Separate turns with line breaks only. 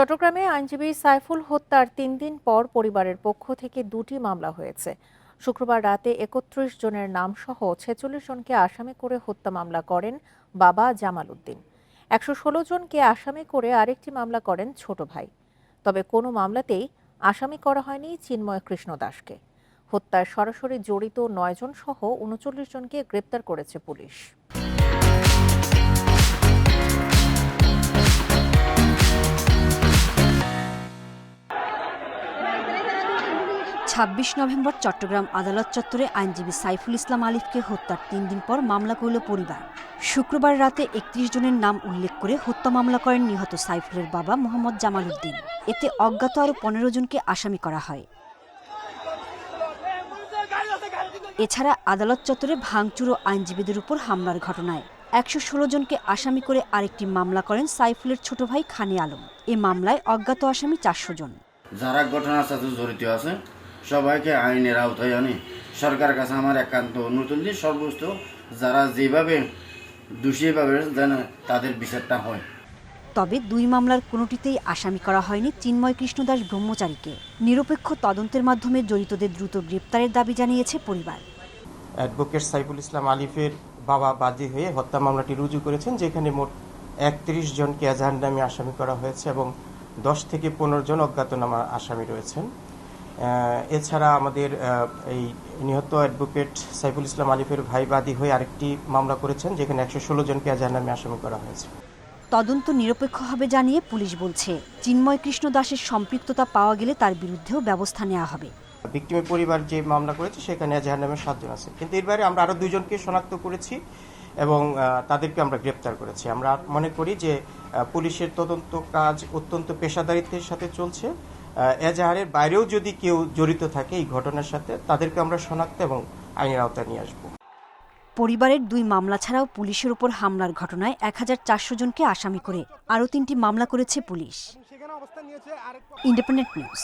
চট্টগ্রামে আইনজীবী সাইফুল হত্যার তিন দিন পর পরিবারের পক্ষ থেকে দুটি মামলা হয়েছে। শুক্রবার রাতে একত্রিশ জনের নাম সহ ছেচল্লিশ জনকে আসামি করে হত্যা মামলা করেন বাবা জামাল উদ্দিন। একশো ষোলো জনকে আসামি করে আরেকটি মামলা করেন ছোট ভাই। তবে কোনো মামলাতেই আসামি করা হয়নি চিন্ময় কৃষ্ণ দাসকে। হত্যায় সরাসরি জড়িত নয়জন সহ উনচল্লিশ জনকে গ্রেপ্তার করেছে পুলিশ।
ছাব্বিশ নভেম্বর চট্টগ্রাম আদালত চত্বরে আইনজীবী সাইফুল ইসলাম আলিফকে হত্যার তিন দিন পর মামলা করল পরিবার। শুক্রবার রাতে একত্রিশ জনের নাম উল্লেখ করে হত্যা মামলা করেন নিহত সাইফুলের বাবা মোহাম্মদ জামাল উদ্দিন। এতে অজ্ঞাত আরও পনেরো জনকে আসামি করা হয়। এছাড়া আদালত চত্বরে ভাঙচুর ও আইনজীবীদের উপর হামলার ঘটনায়। একশো ষোলো জনকে আসামি করে আরেকটি মামলা করেন সাইফুলের ছোট ভাই খানি আলম। এ মামলায় অজ্ঞাত আসামি চারশো জন।
যারা ঘটনার সাথে জড়িত আছে সবাইকে আইনের আওতায় আনে। সরকারের কাছে আমার একান্ত অনুরোধ যে সর্বোচ্চ যারা যেভাবে দোষীভাবে যেন তাদের বিচারটা হয়।
তবে দুই মামলার কোনোটিতেই আসামি করা হয়নি চিন্ময় কৃষ্ণদাস ব্রহ্মচারীকে। নিরপেক্ষ তদন্তের মাধ্যমে জড়িতদের দ্রুত গ্রেপ্তারের দাবি জানিয়েছে পরিবার।
অ্যাডভোকেট সাইফুল ইসলাম আলিফের বাবা বাদী হয়ে হত্যা মামলাটি রুজু করেছেন যেখানে মোট একত্রিশ জনকে এজাহার নামে আসামি করা হয়েছে এবং দশ থেকে পনেরো জন অজ্ঞাতনামা আসামি রয়েছেন। এছাড়া আমাদের এই নিহত অ্যাডভোকেট সাইফুল ইসলাম আলিফের ভাই বাদী হয়ে আরেকটি মামলা করেছেন যেখানে একশো ষোলো জনকে এজাহার নামে আসামি করা হয়েছে।
তদন্ত নিরপেক্ষ হবে জানিয়ে পুলিশ বলছে চিন্ময় কৃষ্ণ দাসের সম্পৃক্ততা পাওয়া গেলে তার বিরুদ্ধেও ব্যবস্থা নেওয়া হবে।
ভিক্টিমের পরিবার যে মামলা করেছে সেখানে এজাহার নামে সাতজন আছে। কিন্তু এর বাইরে আমরা আরও দুজনকে শনাক্ত করেছি এবং তাদেরকে আমরা গ্রেপ্তার করেছি। আমরা মনে করি যে পুলিশের তদন্ত কাজ অত্যন্ত পেশাদারিত্বের সাথে চলছে। এজাহারের বাইরেও যদি কেউ জড়িত থাকে এই ঘটনার সাথে তাদেরকে আমরা শনাক্ত এবং আইনের আওতায় নিয়ে আসব।
পরিবারের দুই মামলা ছাড়াও পুলিশের উপর হামলার ঘটনায় এক হাজার চারশো জনকে আসামি করে আরও তিনটি মামলা করেছে পুলিশ। Independent news.